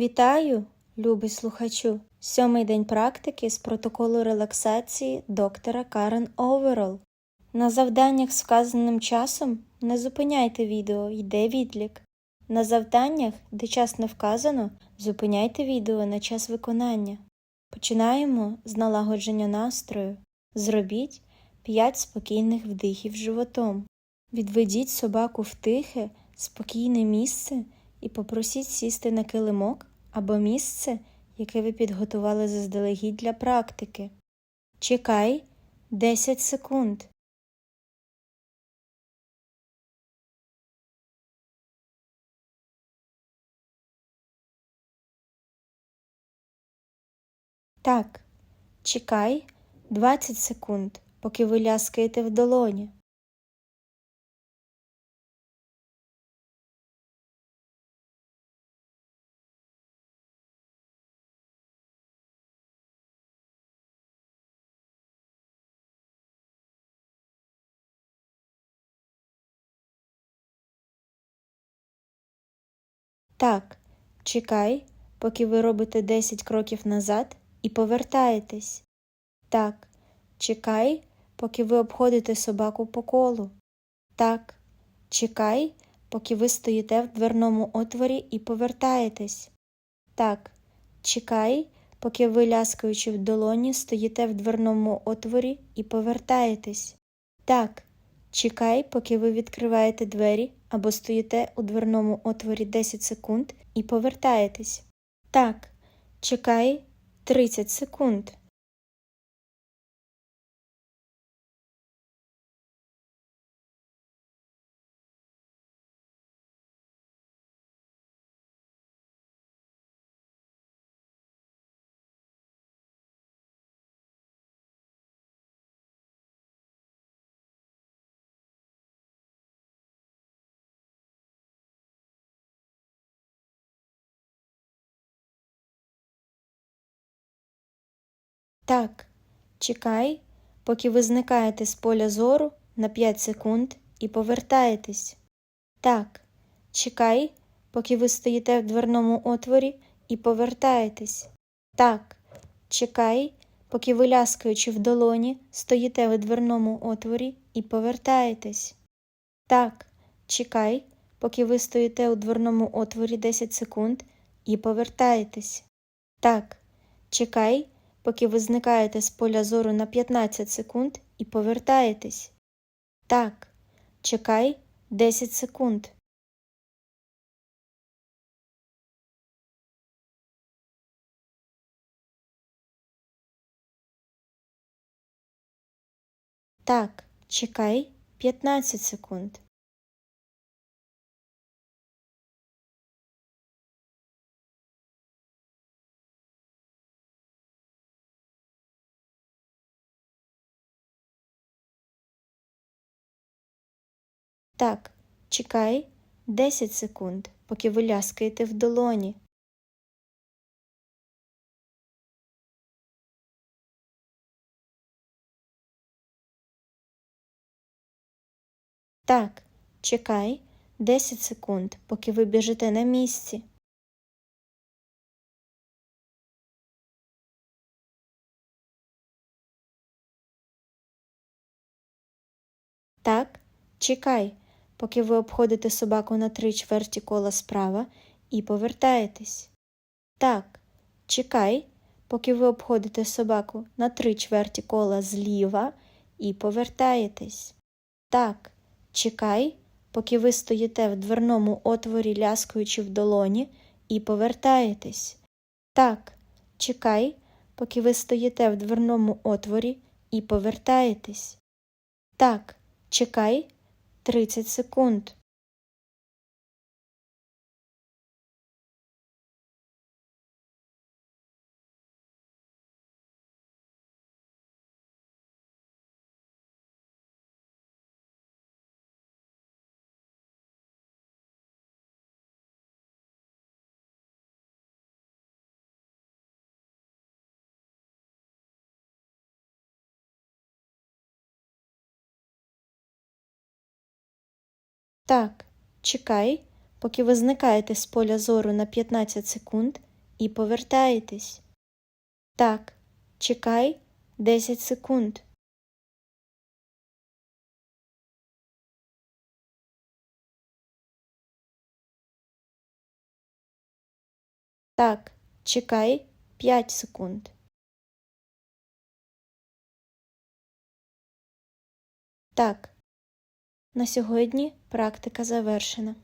Вітаю, любий слухачу! Сьомий день практики з протоколу релаксації доктора Карен Оверол. На завданнях з вказаним часом не зупиняйте відео, йде відлік. На завданнях, де час не вказано, зупиняйте відео на час виконання. Починаємо з налагодження настрою. Зробіть 5 спокійних вдихів животом. Відведіть собаку в тихе, спокійне місце і попросіть сісти на килимок або місце, яке ви підготували заздалегідь для практики. Чекай 10 секунд. Так, чекай 20 секунд, поки ви ляскаєте в долоні. Так, чекай, поки ви робите 10 кроків назад і повертаєтесь. Так, чекай, поки ви обходите собаку по колу. Так, чекай, поки ви стоїте в дверному отворі і повертаєтесь. Так, чекай, поки ви, ляскаючи в долоні, стоїте в дверному отворі і повертаєтесь. Так, чекай, поки ви відкриваєте двері або стоїте у дверному отворі 10 секунд і повертаєтесь. Так, чекай 30 секунд. Так, чекай, поки ви зникаєте з поля зору на 5 секунд і повертаєтесь. Так, чекай, поки ви стоїте в дверному отворі і повертаєтесь. Так, чекай, поки ви ляскаючи в долоні, стоїте в дверному отворі і повертаєтесь. Так, чекай, поки ви стоїте у дверному отворі 10 секунд і повертаєтесь. Так, чекай поки ви зникаєте з поля зору на 15 секунд і повертаєтесь. Так, чекай 10 секунд. Так, чекай 15 секунд. Так, чекай 10 секунд, поки ви ляскаєте в долоні. Так, чекай 10 секунд, поки ви біжите на місці. Так, чекай поки ви обходите собаку на три чверті кола справа і повертаєтесь. Так, чекай, поки ви обходите собаку на три чверті кола зліва і повертаєтесь. Так, чекай, поки ви стоїте в дверному отворі, ляскаючи в долоні, і повертаєтесь. Так, чекай, поки ви стоїте в дверному отворі і повертаєтесь. Так, чекай, 30 секунд. Так, чекай, поки ви зникаєте з поля зору на 15 секунд і повертаєтесь. Так, чекай 10 секунд. Так, чекай 5 секунд. Так, на сьогодні практика завершена.